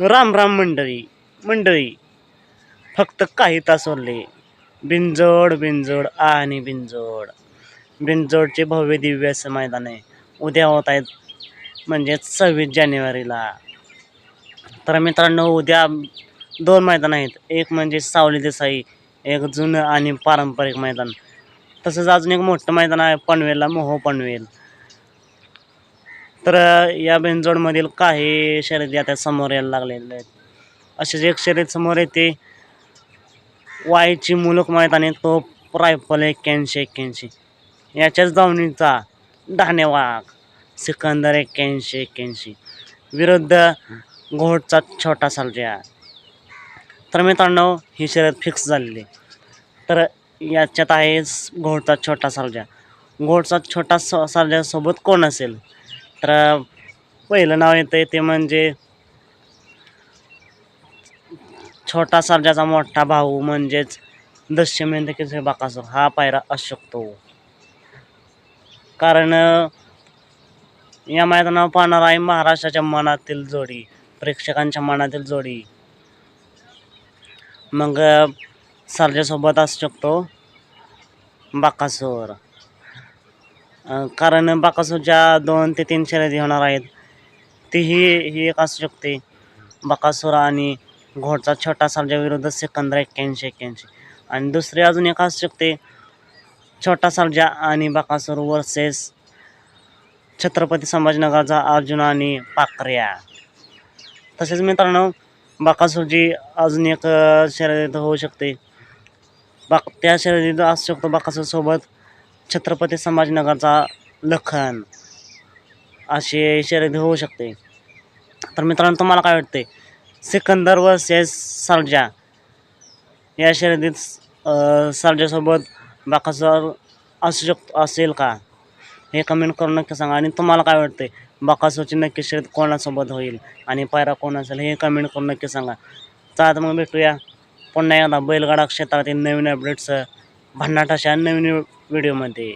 राम राम मंडळी मंडळी फक्त काही तास उरले. बिंजोड बिंजोड आणि बिंजोड बिंजोडचे भव्य दिव्य असं मैदान आहे. उद्या होत आहेत म्हणजेच सव्वीस जानेवारीला. तर मित्रांनो उद्या दोन मैदान आहेत. एक म्हणजे सावली देसाई एक जुनं आणि पारंपरिक मैदान. तसंच अजून एक मोठं मैदान आहे पनवेलला मोहो पनवेल. तर या बेंजोडमधील काही शर्यती आता समोर यायला लागलेल्या आहेत. असेच एक शर्यत समोर येते. वाईची माहीत आणि तो रायफल एक्क्याऐंशी एक्क्याऐंशी. याच्याच धावणीचा धानेवाग सिकंदर एक्क्याऐंशी एक्क्याऐंशी. विरुद्ध घोटचा छोटा सालजा. तर मित्रांनो ही शर्यत फिक्स झालेली. तर याच्यात आहे घोटचा छोटा सालजा. घोटचा छोटा स सालजासोबत कोण असेल? तर पहिलं नाव येतं आहे ते म्हणजे छोटा सर्जाचा मोठा भाऊ म्हणजेच दश्यमेंद्र बाकासूर हा पायरा असू शकतो कारण या मैदानावर पाहणार आहे महाराष्ट्राच्या मनातील जोडी प्रेक्षकांच्या मनातील जोडी. मग सर्जासोबत असू शकतो बाकासूर. कारण बाकासूरच्या दोन ते तीन शर्यती होणार आहेत. तीही ही एक असू शकते. बकासूर आणि घोडचा छोटा सर्जा विरुद्ध सिकंदर एक्क्याऐंशी एक्क्याऐंशी. आणि दुसरी अजून एक असू शकते. छोटा सर्जा आणि बकासूर वर्सेस छत्रपती संभाजीनगरचा अर्जुन आणि पाकऱ्या तसेच मित्रांनो बाकासूरची अजून एक शर्यत होऊ शकते. बाक त्या शर्यतीत असू शकतो बाकासूरसोबत छत्रपती संभाजीनगरचा लखन अशी शर्यती होऊ शकते. तर मित्रांनो तुम्हाला काय वाटते सिकंदर वर्सेस सर्जा या शर्यतीत सर्जासोबत बाकासर असू शक असेल का? हे कमेंट करून नक्की सांगा. आणि तुम्हाला काय वाटते बाकासोची नक्की शर्यत कोणासोबत होईल? आणि पायरा कोण असेल हे कमेंट करून नक्की सांगा. चला तर मग भेटूया. पुन्हा एकदा बैलगाडा क्षेत्रातील नवीन अपडेट्स भन्नाट अशा नवीन व्हिडिओमध्ये.